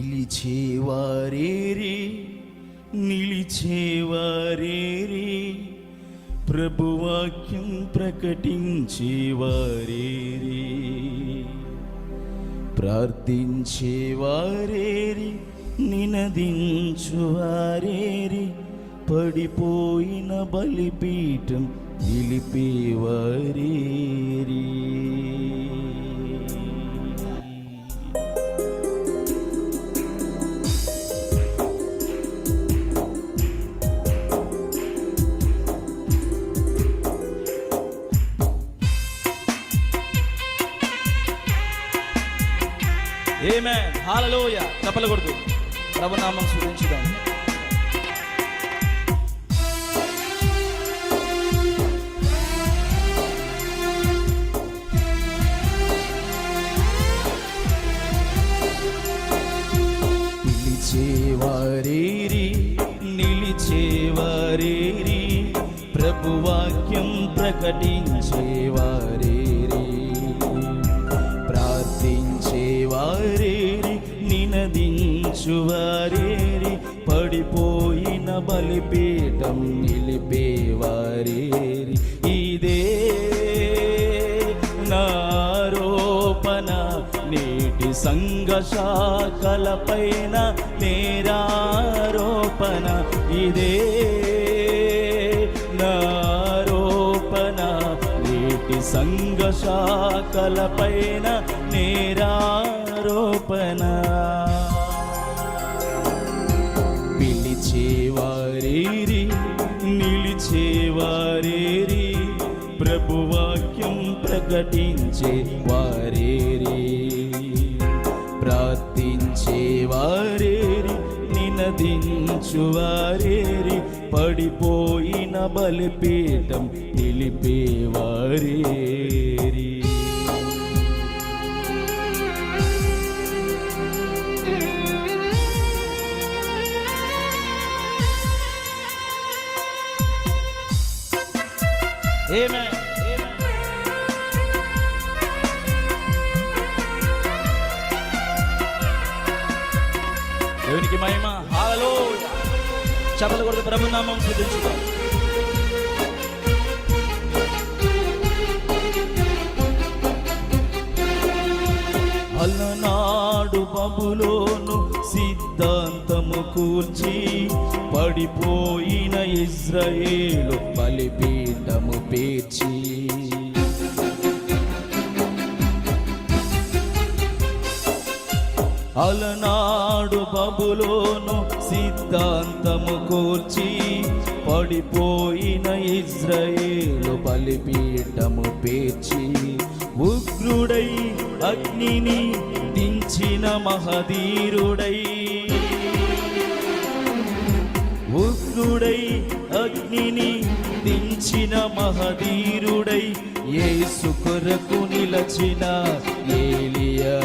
నిలిచేవారేరి నిలిచేవారేరి. ప్రభువాక్యం ప్రకటించేవారేరి. ప్రార్థించేవారేరి నినదించువారేరి. పడిపోయిన బలిపీఠం నిలిపేవారేరీ. ఏమే హాలలోయ చప్పలు ప్రభునామం స్మరించుదాం పిలిచేవారేరి నిలిచేవారేరి ప్రభువాక్యం ప్రకటించేవారే నినదించువారేరి పడిపోయిన బలిపీఠం నిలిపేవారేరి. ఇదే నారోపణ నేటి సంఘ శాఖలపైన నేరారోపణ. ఇదే నారోపణ నేటి సంఘ శాఖలపైన నేరారోపణ. ప్రభువాక్యం ప్రకటించే వారేరి. ప్రార్థించేవారేరి నినదించువారేరి పడిపోయిన బలిపీఠం నిలిపేవారేరి ఏమే మహిమ. హాలలోయ చెప్పలు కొడుకు బ్రహ్మనామం స్మరించుదాం అలనాడు బబులోను సిద్ధాంతము కూర్చి పడిపోయిన ఇజ్రాయేలు బలిపీఠము పేర్చి అలనాడు బబులోను సిద్ధాంతము కూర్చి పడిపోయిన ఇజ్రాయేలు బలిపీఠము పేర్చి ఉగ్రుడై అగ్నిని దించిన మహధీరుడై. ఉగ్రుడై అగ్నిని దించిన మహధీరుడై ఏ సుకొరకు నిలచిన ఏలియా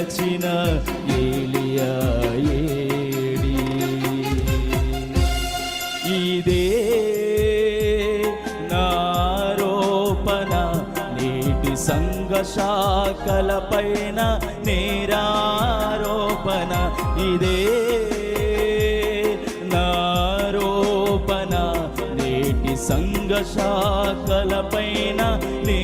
నిలచిన ఏలియా ఏడి. ఇదే నారోపణ నేటి సంఘ శాఖలపైన నేరారోపణ. ఇదే నారోపణ నేటి సంఘ శాఖలపైన నే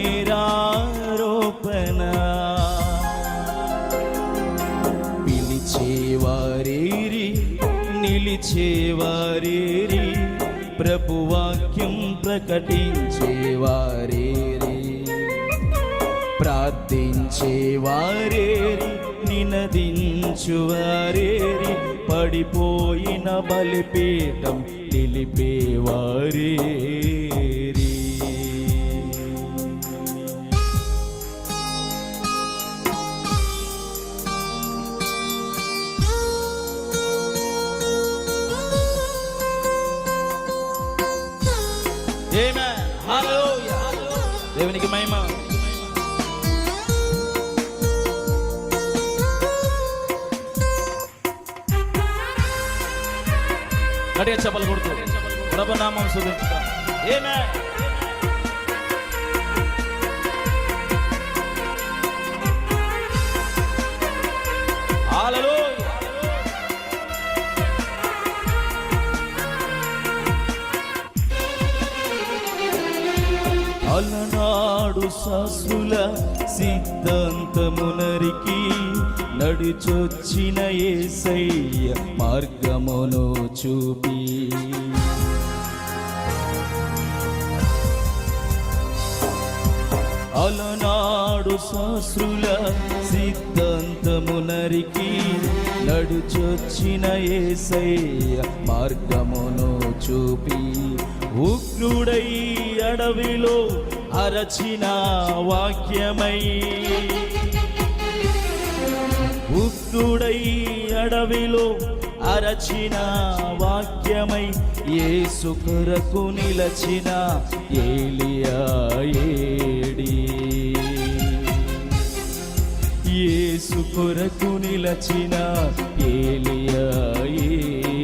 నిలిచేవారేరి. ప్రభువాక్యం ప్రకటించేవారేరి. ప్రార్థించేవారేరి నినదించువారేరి. పడిపోయిన బలిపీఠం నిలిపేవారేరి. గడియ చెప్పలు కొడుతూ ప్రభునామం శుభించుతా అలనాడు సాసుల సిద్ధాంతమునరికీ నడిచొచ్చిన ఏసయ్య మార్గమును చూపి. అలనాడు శాస్త్రుల సిద్ధాంతమునరికి నడుచొచ్చిన ఏసయ్య మార్గమును చూపి. ఉగ్రుడై అడవిలో అరచిన వాక్యమై ఉగ్రుడై అడవిలో అరచిన వాక్యమై యేసు కొరకు నిలచిన ఏలియా ఏడి. యేసు కొరకు నిలచిన ఏలియా ఏ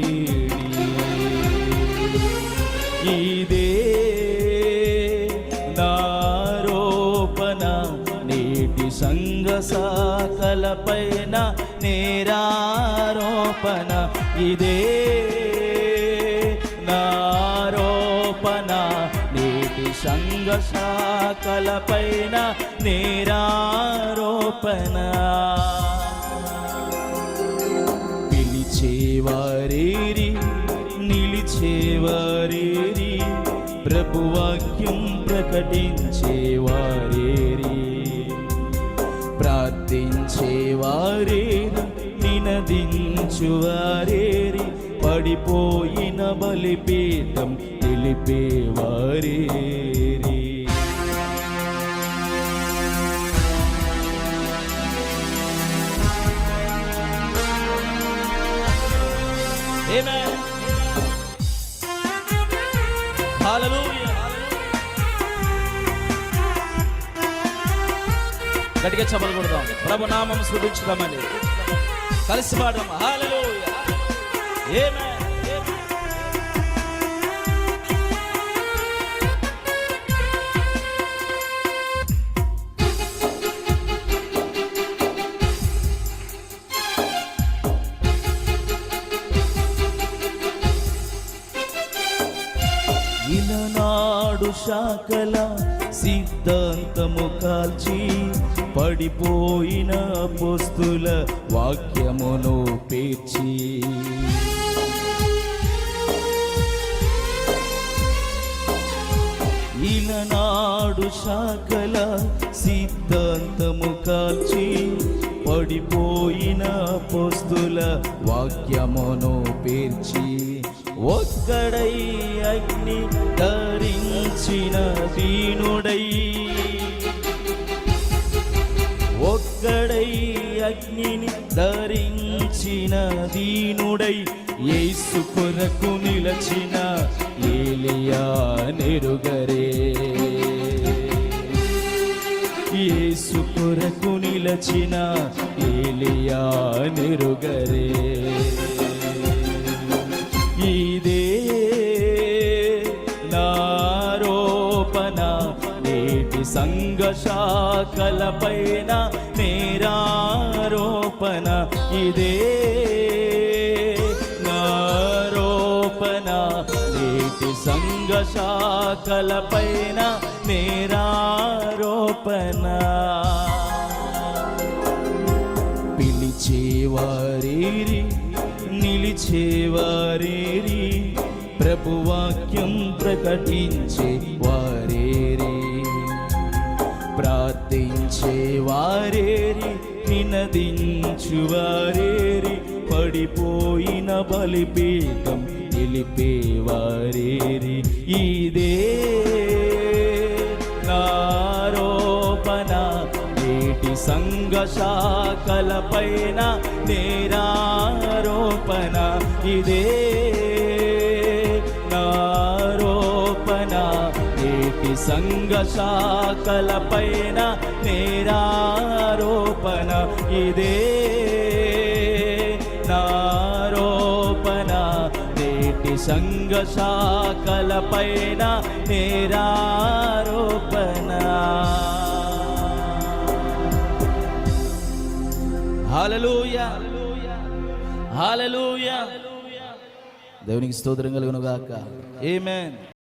సంఘ నేరారోపణ. ఇదే నారోపణ. నేటి సంఘ శాఖలపైన నేరారోపణ. పిలిచేవారేరి నిలిచేవారేరి. ప్రభువాక్యం ప్రకటించేవారేరి. ప్రార్థించేవారేరి నినదించువారేరి పడిపోయిన బలిపీఠం తెలిపేవారేరి Amen. గట్టిగా చెప్పలు కొడదాం. ప్రభు నామం స్మరించుదామని కలిసి పాడదాం. హాలలో ఆమేన్ ఇలనాడు శాఖల సిద్ధాంతము కాల్చి పడిపోయిన పొస్తుల వాక్యమును పేర్చి. ఇలనాడు శాఖల సిద్ధాంతము కాల్చి పడిపోయిన పొస్తుల వాక్యమును పేర్చి ఒక్కడై అగ్ని ధరించిన దీనుడై అగ్నిని ధరించిన దీనుడై యేసు కొరకు నిలచిన ఏలియా నెరుగరే. యేసు కొరకు నిలచిన ఏలియా నెరుగరే. ఇదే నారోపణ నేటి సంఘ శాఖల పైన నేరారోపణ ఇదే. నారోపణ నేటి సంఘ శాఖలపైన నేరారోపణ. పిలిచేవారేరి నిలిచేవారేరి ప్రభువాక్యం ప్రకటించే వారేరి. ప్రార్థించే వారేరి వినదించువారేరి పడిపోయిన బలిపీఠం నిలిపేవారేరి. ఇదే నారోపణ నేటి సంఘ శాఖలపైన నేరారోపణ. ఇదే నారోపణ సంఘ శాఖలపైన నేరారోపణ ఇదే. నారోపణ నేటి సంఘ శాఖలపైన నేరారోపణ. హల్లెలూయా. హల్లెలూయా. దేవునికి స్తోత్రం కలుగును గాక ఆమేన్